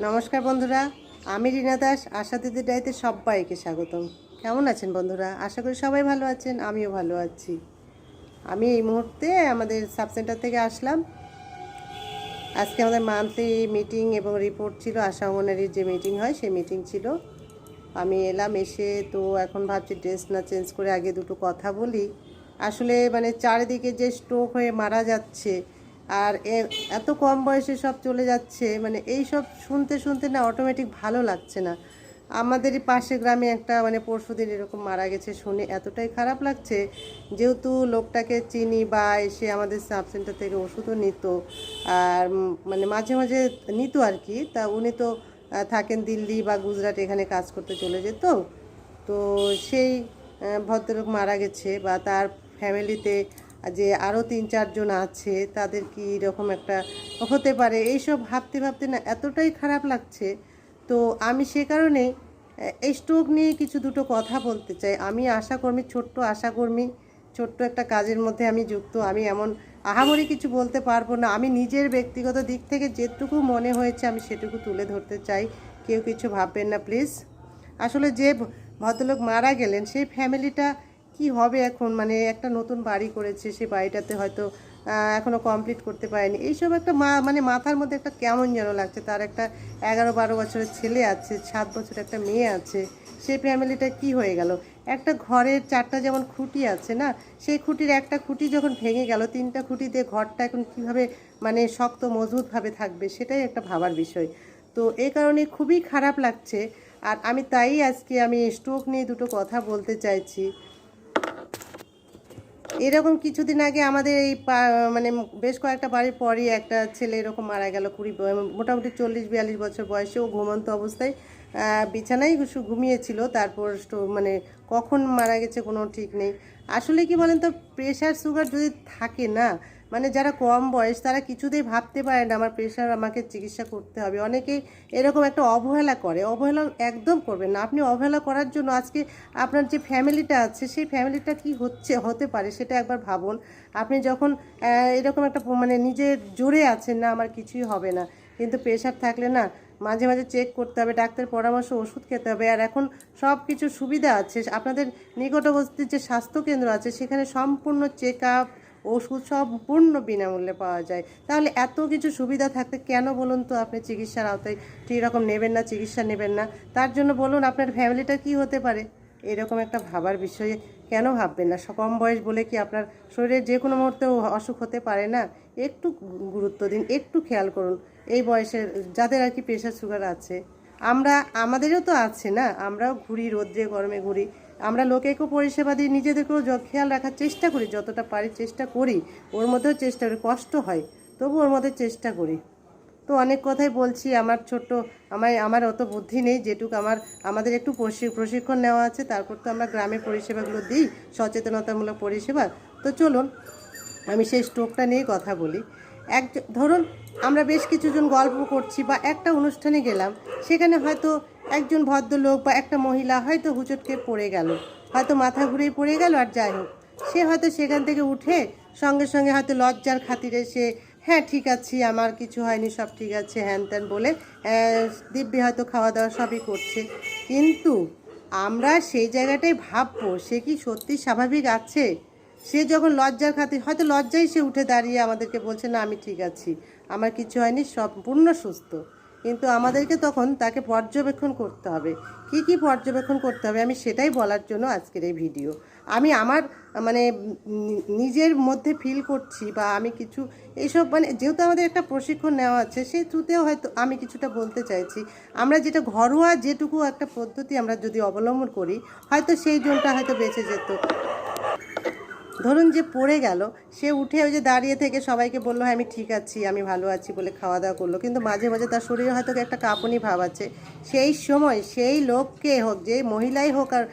নমস্কার বন্ধুরা, আমি রিনা দাস, আশা দিদি ডাইতে সবাইকে স্বাগতম। কেমন আছেন বন্ধুরা? আশা করি সবাই ভালো আছেন, আমিও ভালো আছি। আমি এই মুহূর্তে আমাদের সাব সেন্টার থেকে আসলাম। আজকে আমাদের মান্থলি মিটিং এবং রিপোর্ট ছিল, আশা অঙ্গনারীর যে মিটিং হয়, সেই মিটিং ছিল। আমি এলাম এসে তো এখন ভাবছি ড্রেস না চেঞ্জ করে আগে দুটো কথা বলি। আসলে মানে চারিদিকে যে স্ট্রোক হয়ে মারা যাচ্ছে আর এত কম বয়সে সব চলে যাচ্ছে মানে এই সব শুনতে শুনতে না অটোমেটিক ভালো লাগছে না। আমাদেরই পাশে গ্রামে একটা মানে পরশুদিন এরকম মারা গেছে, শুনে এতটাই খারাপ লাগছে, যেহেতু লোকটাকে চিনি বা এসে আমাদের সাব সেন্টার থেকে ওষুধও নিত, আর মানে মাঝে মাঝে নিত আর কি, তা উনি তো থাকেন দিল্লি বা গুজরাট, এখানে কাজ করতে চলে যেত। তো সেই ভদ্রলোক মারা গেছে বা তার ফ্যামিলিতে যে আরও তিন, চারজন আছে, তাদের কি এরকম একটা হতে পারে? এইসব ভাবতে ভাবতে না এতটাই খারাপ লাগছে। তো আমি সে কারণে এই স্ট্রোক নিয়ে কিছু দুটো কথা বলতে চাই। আমি আশাকর্মী, ছোট্ট আশাকর্মী, ছোট্ট একটা কাজের মধ্যে আমি যুক্ত। আমি এমন আহামরি কিছু বলতে পারব না। আমি নিজের ব্যক্তিগত দিক থেকে যেটুকু মনে হয়েছে, আমি সেটুকু তুলে ধরতে চাই। কেউ কিছু ভাববেন না, প্লিজ। আসলে যে ভদ্রলোক মারা গেলেন, সেই ফ্যামিলিটা কি হবে এখন? মানে একটা নতুন বাড়ি করেছে সেই বাড়িটাতে হয়তো আহ, এখনও কমপ্লিট করতে পারেনি। এইসব একটা মা মানে মাথার মধ্যে একটা কেমন যেন লাগছে। তার একটা এগারো বারো বছরের ছেলে আছে সাত বছরের একটা মেয়ে আছে সেই ফ্যামিলিটা কি হয়ে গেল? একটা ঘরের চারটা যেমন খুঁটি আছে না সেই খুঁটির একটা খুঁটি যখন ভেঙে গেল তিনটা খুঁটি দিয়ে ঘরটা এখন কীভাবে মানে শক্ত মজবুতভাবে থাকবে সেটাই একটা ভাবার বিষয়। তো এই কারণে খুবই খারাপ লাগছে। আর আমি তাই আজকে আমি স্ট্রোক নিয়ে দুটো কথা বলতে চাইছি। এরকম কিছুদিন আগে আমাদের এই মানে বেশ কয়েকটা বাড়ির পরই একটা ছেলে এরকম মারা গেল, কুড়ি, মোটামুটি চল্লিশ, বিয়াল্লিশ বছর বয়সে। ও ঘুমন্ত অবস্থায় বিছানায় ঘুমিয়েছিল। তারপর মানে কখন মারা গেছে কোনো ঠিক নেই। আসলে কি বলেন তো প্রেশার সুগার যদি থাকে না মানে যারা কম বয়স, তারা কিছুতেই ভাবতে পারে না, আমার প্রেশার আমাকে চিকিৎসা করতে হবে। অনেকেই এরকম একটা অবহেলা করে। অবহেলা একদম করবেন না। আপনি অবহেলা করার জন্য আজকে আপনার যে ফ্যামিলিটা আছে, সেই ফ্যামিলিটা কি হচ্ছে, হতে পারে সেটা একবার ভাবুন। আপনি যখন এরকম একটা মানে নিজের জোরে আছেন, না, আমার কিছুই হবে না। কিন্তু প্রেশার থাকলে না, মাঝে মাঝে চেক করতে হবে ডাক্তার পরামর্শ, ওষুধ খেতে হবে। আর এখন সব কিছু সুবিধা আছে। আপনাদের নিকটবর্তী যে স্বাস্থ্যকেন্দ্র আছে, সেখানে সম্পূর্ণ চেক আপ ওষুধ সম্পূর্ণ বিনামূল্যে পাওয়া যায়। তাহলে এত কিছু সুবিধা থাকতে কেন বলুন তো আপনি চিকিৎসার আওতায়? ঠিক রকম নেবেন না, চিকিৎসা নেবেন না। তার জন্য বলুন আপনার ফ্যামিলিটা কি হতে পারে? এরকম একটা ভাবার বিষয়ে কেন ভাববেন না? কম বয়স বলে কি আপনার শরীরে যে কোনো মুহূর্তে অসুখ হতে পারে না? একটু গুরুত্ব দিন, একটু খেয়াল করুন। এই বয়সের, যাদের আর কি প্রেশার সুগার আছে আমরা, আমাদেরও তো আছে না? আমরাও ঘুরি, রোদ্রে গরমে ঘুরি। আমরা লোকেকেও পরিষেবা দিই, নিজেদেরকেও খেয়াল রাখার চেষ্টা করি, যতটা পারি চেষ্টা করি। ওর মধ্যেও চেষ্টা করি, কষ্ট হয়, তবু ওর মধ্যে চেষ্টা করি। তো অনেক কথাই বলছি, আমার ছোট্ট আমার আমার অত বুদ্ধি নেই, যেটুকু আমার, আমাদের একটু প্রশিক্ষণ নেওয়া আছে, তারপর তো আমরা গ্রামের পরিষেবাগুলো দিই, সচেতনতামূলক পরিষেবা। তো চলুন, আমি সেই স্ট্রোকটা নিয়ে কথা বলি। এক ধরুন, আমরা বেশ কিছুজন গল্প করছি বা একটা অনুষ্ঠানে গেলাম, সেখানে হয়তো একজন ভদ্রলোক বা একটা মহিলা হয়তো হুচটকে পড়ে গেল, হয়তো মাথা ঘুরেই পড়ে গেল আর যাই হোক। সে হয়তো সেখান থেকে উঠে সঙ্গে সঙ্গে হয়তো লজ্জার খাতিরে সে হ্যাঁ ঠিক আছে, আমার কিছু হয়নি, সব ঠিক আছে, হ্যান ত্যান বলে দিব্যি হয়তো খাওয়া দাওয়া সবই করছে। কিন্তু আমরা সেই জায়গাটাই ভাববো, সে কি সত্যি স্বাভাবিক আছে? সে যখন লজ্জার খাতির, হয়তো লজ্জায় সে উঠে দাঁড়িয়ে আমাদেরকে বলছে, না, আমি ঠিক আছি। আমার কিছু হয়নি, সম্পূর্ণ সুস্থ। কিন্তু আমাদেরকে তখন তাকে পর্যবেক্ষণ করতে হবে। কি কি পর্যবেক্ষণ করতে হবে? আমি সেটাই বলার জন্য আজকের এই ভিডিও। আমি আমার মানে নিজের মধ্যে ফিল করছি বা আমি কিছু, এইসব মানে যেহেতু আমাদের একটা প্রশিক্ষণ নেওয়া আছে সেই থ্রুতেও হয়তো আমি কিছুটা বলতে চাইছি। আমরা যেটা ঘরোয়া যেটুকু একটা পদ্ধতি আমরা যদি অবলম্বন করি, হয়তো সেই জনটা হয়তো বেঁচে যেত। ধরুন যে পড়ে গেল, সে উঠে ওই যে দাঁড়িয়ে থেকে সবাইকে বলল হ্যাঁ আমি ঠিক আছি, আমি ভালো আছি বলে খাওয়া দাওয়া করল। কিন্তু মাঝে মাঝে তার শরীরে হয়তো একটা কাঁপুনি ভাব আছে। সেই সময় সেই লোককে হোক, যে মহিলাই হোক আর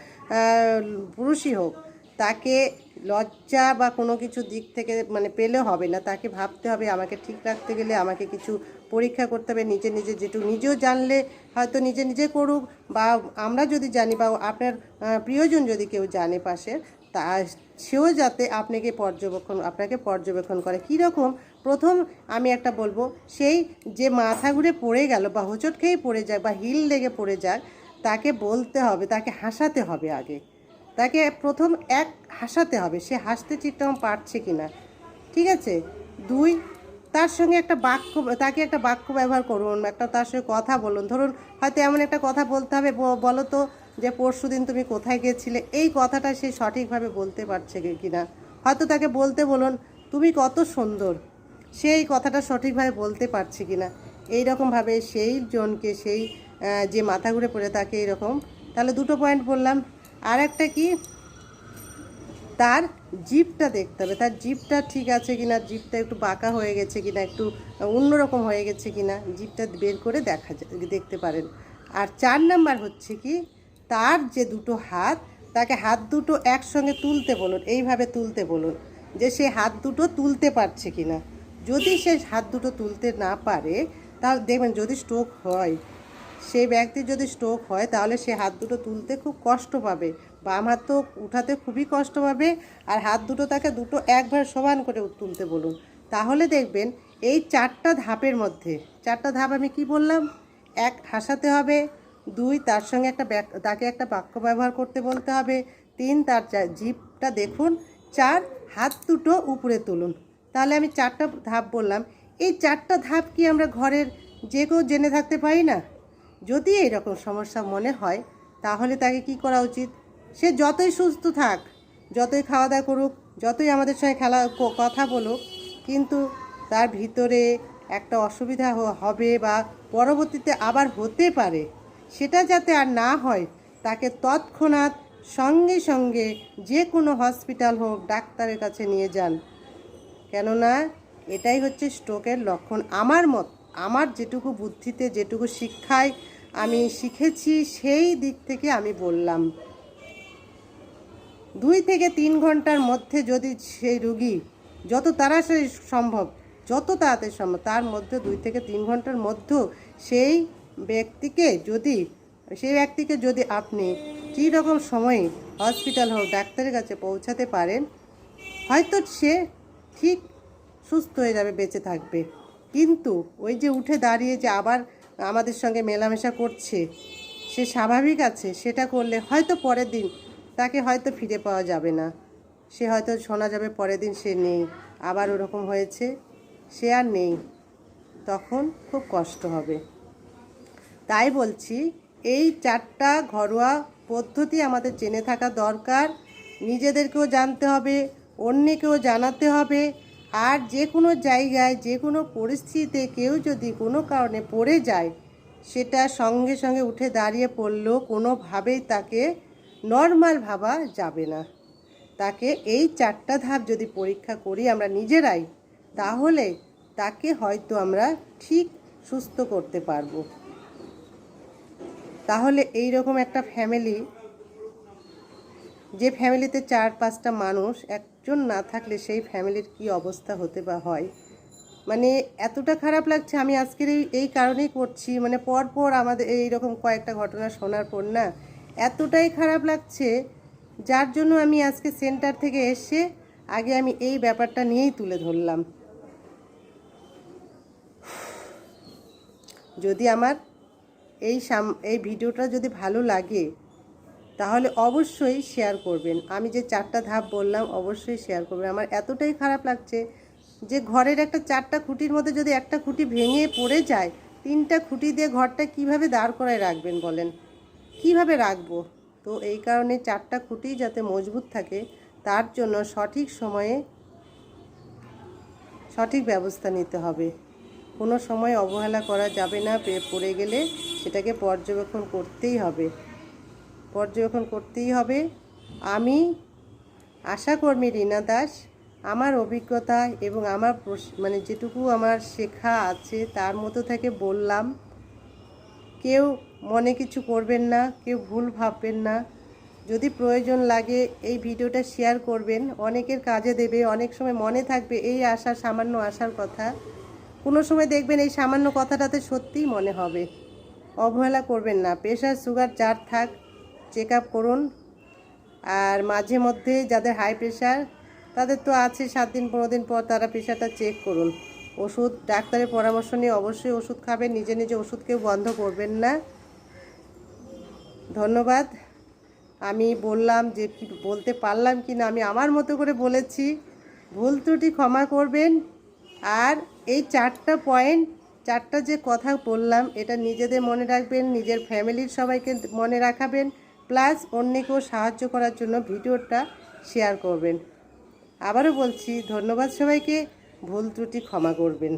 পুরুষই হোক, তাকে লজ্জা বা কোনো কিছু দিক থেকে মানে পেলে হবে না। তাকে ভাবতে হবে, আমাকে ঠিক রাখতে গেলে আমাকে কিছু পরীক্ষা করতে হবে, নিজে নিজে যেটুকু নিজেও জানলে হয়তো নিজে নিজে করুক বা আমরা যদি জানি বা আপনার প্রিয়জন যদি কেউ জানে পাশে তা সেও যাতে আপনাকে পর্যবেক্ষণ আপনাকে পর্যবেক্ষণ করে। কীরকম? প্রথম আমি একটা বলব, সেই যে মাথা ঘুরে পড়ে গেল বা হোঁচট খেয়ে পড়ে যায় বা হিল লেগে পড়ে যায় তাকে বলতে হবে, তাকে হাসাতে হবে আগে। তাকে প্রথম এক হাসাতে হবে, সে হাসতে চিত্তম পারছে কি না ঠিক আছে? দুই, তার সঙ্গে একটা বাক্য, তাকে একটা বাক্য ব্যবহার করুন, একটা তার সঙ্গে কথা বলুন। ধরুন, হয়তো এমন একটা কথা বলতে হবে বলো তো যে পরশু দিন তুমি কোথায় গিয়েছিলে এই কথাটা সে সঠিকভাবে বলতে পারছে কি- কিনা। হয়তো তাকে বলতে বলুন, তুমি কত সুন্দর। সেই কথাটা সঠিকভাবে বলতে পারছে কিনা। এই রকমভাবে সেই জনকে, সেই যে মাথা ঘুরে পড়ে তাকে এইরকম তাহলে দুটো পয়েন্ট বললাম। আর একটা কি? তার জিপটা দেখতে হবে। তার জিপটা ঠিক আছে কি না জিপটা একটু বাঁকা হয়ে গেছে কি না একটু অন্যরকম হয়ে গেছে কি না জিপটা বের করে দেখা দেখতে পারেন। আর চার নাম্বার হচ্ছে কি? তার যে দুটো হাত, তাকে হাত দুটো একসঙ্গে তুলতে বলুন, এইভাবে তুলতে বলুন যে সে হাত দুটো তুলতে পারছে কি না যদি সে হাত দুটো তুলতে না পারে, তাহলে দেখবেন যদি স্ট্রোক হয় সেই ব্যক্তির যদি স্ট্রোক হয়, তাহলে সে হাত দুটো তুলতে খুব কষ্ট পাবে, বাম হাত তো উঠাতে খুবই কষ্ট পাবে, আর হাত দুটো তাকে দুটো একবার সমান করে তুলতে বলুন। তাহলে দেখবেন এই চারটা ধাপের মধ্যে, চারটা ধাপ আমি কি বললাম? এক হাসাতে হবে দুই, তার সঙ্গে একটা তাকে একটা বাক্য ব্যবহার করতে বলতে হবে। তিন, তার জিভটা দেখুন। চার, হাত দুটো উপরে তুলুন। তাহলে আমি চারটা ধাপ বললাম। এই চারটা ধাপ কি আমরা ঘরের যে কেউ জেনে থাকতে পারি না? যদি এইরকম সমস্যা মনে হয়, তাহলে তাকে কি করা উচিত? সে যতই সুস্থ থাক, যতই খাওয়া দাওয়া করুক, যতই আমাদের সঙ্গে খেলা কথা বলুক, কিন্তু তার ভিতরে একটা অসুবিধা হবে বা পরবর্তীতে আবার হতে পারে। সেটা যাতে আর না হয়, তাকে তৎক্ষণাৎ সঙ্গে সঙ্গে যে কোনো হসপিটাল হোক ডাক্তারের কাছে নিয়ে যান। কেননা এটাই হচ্ছে স্ট্রোকের লক্ষণ। আমার মত, আমার যেটুকু বুদ্ধিতে যেটুকু শিক্ষায় আমি শিখেছি, সেই দিক থেকে আমি বললাম। দুই থেকে তিন ঘণ্টার মধ্যে যদি সেই রুগী যত তাড়াতাড়ি সম্ভব, যত তাড়াতাড়ি সম্ভব, তার মধ্যে দুই থেকে তিন ঘণ্টার মধ্যেও সেই ব্যক্তিকে যদি, সেই ব্যক্তিকে যদি আপনি রকম সময়ে হসপিটাল হোক, ডাক্তারের কাছে পৌঁছাতে পারেন, হয়তো সে ঠিক সুস্থ হয়ে যাবে, বেঁচে থাকবে। কিন্তু ওই যে উঠে দাঁড়িয়ে যে আবার আমাদের সঙ্গে মেলামেশা করছে, সে স্বাভাবিক আছে, সেটা করলে হয়তো পরের দিন তাকে হয়তো ফিরে পাওয়া যাবে না। সে হয়তো শোনা যাবে পরের দিন সে নেই, আবার ওরকম হয়েছে, সে আর নেই, তখন খুব কষ্ট হবে। তাই বলছি, এই চারটা ঘরোয়া পদ্ধতি আমাদের জেনে থাকা দরকার। নিজেদেরকেও জানতে হবে, অন্যকেও জানাতে হবে। আর যে কোনো জায়গায় যে কোনো পরিস্থিতিতে কেউ যদি কোনো কারণে পড়ে যায়, সেটা সঙ্গে সঙ্গে উঠে দাঁড়িয়ে পড়লেও কোনোভাবেই তাকে নর্মাল ভাবা যাবে না। তাকে এই চারটা ধাপ যদি পরীক্ষা করি আমরা নিজেরাই, তাহলে তাকে হয়তো আমরা ঠিক সুস্থ করতে পারব। তাহলে এই রকম একটা ফ্যামিলি যে ফ্যামিলিতে চার পাঁচটা মানুষ, একজন না থাকলে সেই ফ্যামিলির কি অবস্থা হতে বা হয়? মানে এতটা খারাপ লাগছে, আমি আজকের এই এই কারণেই করছি। মানে পর পর আমাদের এই রকম কয়েকটা ঘটনা শোনার পর না, এতটাই খারাপ লাগছে, যার জন্য আমি আজকে সেন্টার থেকে এসে আগে আমি এই ব্যাপারটা নিয়েই তুলে ধরলাম। যদি আমার এই সাম, এই ভিডিওটা যদি ভালো লাগে, তাহলে অবশ্যই শেয়ার করবেন। আমি যে চারটা ধাপ বললাম, অবশ্যই শেয়ার করবেন। আমার এতটাই খারাপ লাগছে যে ঘরের একটা চারটা খুঁটির মধ্যে যদি একটা খুঁটি ভেঙে পড়ে যায়, তিনটা খুঁটি দিয়ে ঘরটা কীভাবে দাঁড় করায় রাখবেন বলেন? কীভাবে রাখব? তো এই কারণে চারটা খুঁটি যাতে মজবুত থাকে, তার জন্য সঠিক সময়ে সঠিক ব্যবস্থা নিতে হবে। কোনো সময় অবহেলা করা যাবে না পড়ে গেলে সেটাকে পর্যবেক্ষণ করতেই হবে। পর্যবেক্ষণ করতেই হবে। আমি আশাকর্মী রীনা দাস, আমার অভিজ্ঞতা এবং আমার মানে যেটুকু আমার শেখা আছে তার মতো থেকে বললাম, কেউ মনে কিছু করবেন না, কেউ ভুল ভাববেন না। যদি প্রয়োজন লাগে এই ভিডিওটা শেয়ার করবেন, অনেকের কাজে দেবে, অনেক সময় মনে থাকবে এই আশা, সামান্য আশার কথা। কোনো সময় দেখবেন এই সামান্য কথাটাতে সত্যিই মনে হবে। অবহেলা করবেন না। প্রেশার, সুগার, যার থাক চেক আপ করুন। আর মাঝে মধ্যে যাদের হাই প্রেশার, তাদের তো আছে সাত দিন, পনেরো দিন পর তারা প্রেশারটা চেক করুন। ওষুধ, ডাক্তারের পরামর্শ নিয়ে অবশ্যই ওষুধ খাবেন। নিজে নিজে ওষুধ কেউ বন্ধ করবেন না। ধন্যবাদ। আমি বললাম যে, কি বলতে পারলাম কি না, আমি আমার মতো করে বলেছি। ভুল ত্রুটি ক্ষমা করবেন। আর এই চারটা পয়েন্ট চারটা যে কথা বললাম, এটা নিজেদের মনে রাখবেন, নিজের ফ্যামিলির সবাইকে মনে রাখাবেন প্লাস অন্যকেও সাহায্য করার জন্য ভিডিওটা শেয়ার করবেন। আবারও বলছি, ধন্যবাদ সবাইকে, ভুল ত্রুটি ক্ষমা করবেন।